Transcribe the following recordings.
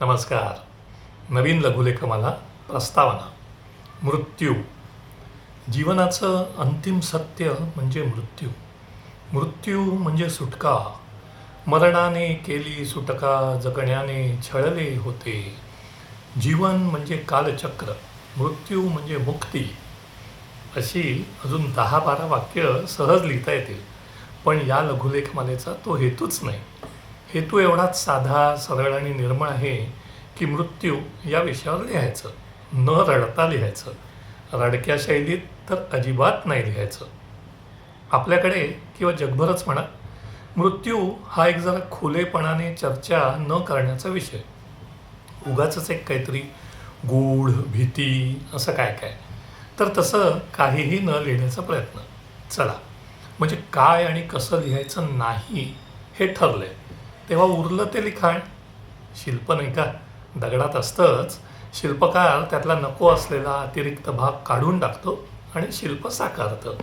नमस्कार. नवीन लघुलेखमाला प्रस्तावना. मृत्यू. जीवनाचं अंतिम सत्य म्हणजे मृत्यू. मृत्यू म्हणजे सुटका. मरणाने केली सुटका जगण्याने छळले होते. जीवन म्हणजे कालचक्र मृत्यू म्हणजे मुक्ती. अशी अजून दहा बारा वाक्य सहज लिहिता येतील पण या लघुलेखमालेचा तो हेतूच नाही. हेतू एवढाच साधा सरळ आणि निर्मळ आहे की मृत्यू या विषयावर लिहायचं. न रडता लिहायचं. रडक्या शैलीत तर अजिबात नाही लिहायचं. आपल्याकडे किंवा जगभरच म्हणा मृत्यू हा एक जरा खुलेपणाने चर्चा न करण्याचा विषय. उगाच एक काहीतरी गूढ भीती असं काय काय. तर तसं काहीही न लिहिण्याचा प्रयत्न. चला. म्हणजे काय आणि कसं लिहायचं नाही हे ठरलं आहे तेव्हा उरलं ते लिखाण. शिल्प नाही का? दगडात असतंच. शिल्पकार त्यातला नको असलेला अतिरिक्त भाग काढून टाकतो आणि शिल्प साकारतं.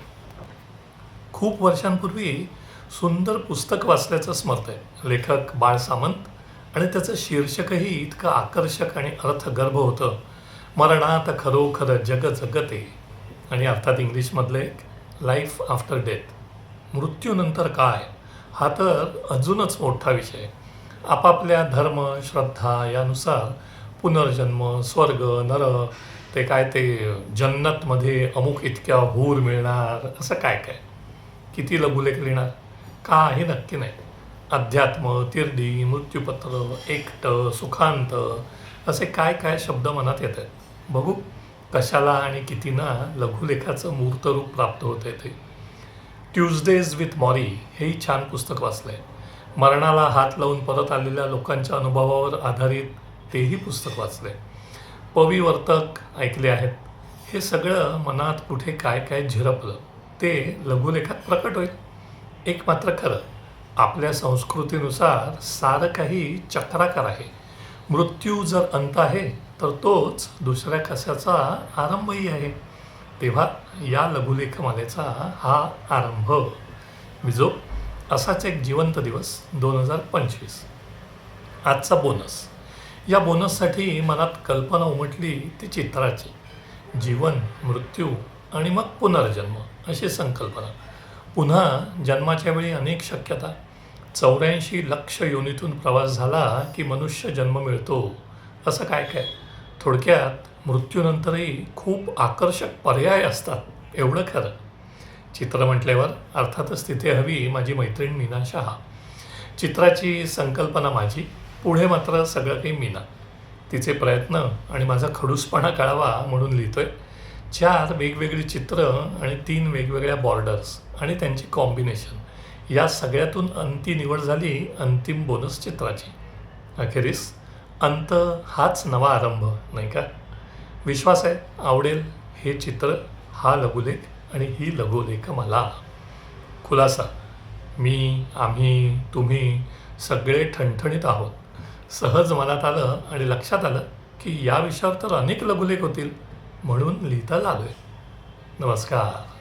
खूप वर्षांपूर्वी सुंदर पुस्तक वाचल्याचं स्मरत आहे. लेखक बाळ सामंत आणि त्याचं शीर्षकही इतकं आकर्षक आणि अर्थगर्भ होतं. मरणात खरोखर जग जगते. आणि अर्थात इंग्लिशमधलं एक लाईफ आफ्टर डेथ. मृत्यूनंतर काय? हा तर अजूनच मोठा विषय. आपापल्या धर्म श्रद्धा यानुसार पुनर्जन्म स्वर्ग नरक ते काय ते जन्नतमध्ये अमुक इतक्या हूर मिळणार असं काय काय? किती लघुलेख लिहिणार? का हे नक्की नाही. अध्यात्म तिरडी मृत्यूपत्र एकटं सुखांत असे काय काय शब्द मनात येत आहेत. बघू कशाला आणि कितीना लघुलेखाचं मूर्तरूप प्राप्त होतं आहे ते. ट्युजडेज विथ मॉरी हेही छान पुस्तक वाचलं आहे मरणाला हात लावून परत आलेल्या लोकांच्या अनुभवावर आधारित तेही पुस्तक वाचलं आहे पविवर्तक ऐकले आहेत. हे सगळं मनात कुठे काय काय झिरपलं ते लघुलेखात प्रकट होईल. एक मात्र खरं आपल्या संस्कृतीनुसार सारं काही चक्राकार आहे. मृत्यू जर अंत आहे तर तोच दुसऱ्या कशाचा आरंभही आहे. तेव्हा या लघुलेखमालेचा हा आरंभ विजो असाच एक जिवंत दिवस दोन हजार पंचवीस. आजचा बोनस. या बोनससाठी मनात कल्पना उमटली ती चित्राची. जीवन मृत्यू आणि मग पुनर्जन्म अशी संकल्पना. पुन्हा जन्माच्या वेळी अनेक शक्यता. चौऱ्याऐंशी लक्ष योनीतून प्रवास झाला की मनुष्य जन्म मिळतो. असं काय काय? थोडक्यात मृत्यूनंतरही खूप आकर्षक पर्याय असतात. एवढं खरं. चित्र म्हटल्यावर अर्थातच तिथे हवी माझी मैत्रीण मीना शहा. चित्राची संकल्पना माझी. पुढे मात्र सगळं काही मीना. तिचे प्रयत्न आणि माझा खडूसपणा कळावा म्हणून लिहितो आहे चार वेगवेगळी चित्र आणि तीन वेगवेगळ्या बॉर्डर्स आणि त्यांची कॉम्बिनेशन या सगळ्यातून अंती निवड झाली अंतिम बोनस चित्राची. अखेरीस अंत हाच नवा आरंभ नाही का? विश्वास आहे आवडेल हे चित्र हा लघुलेख आणि ही लघुलेख मला. खुलासा मी आम्ही तुम्ही सगळे ठणठणीत आहोत. सहज मनात आलं आणि लक्षात आलं की या विषयावर तर अनेक लघुलेख होतील म्हणून लिहिता आलोय नमस्कार.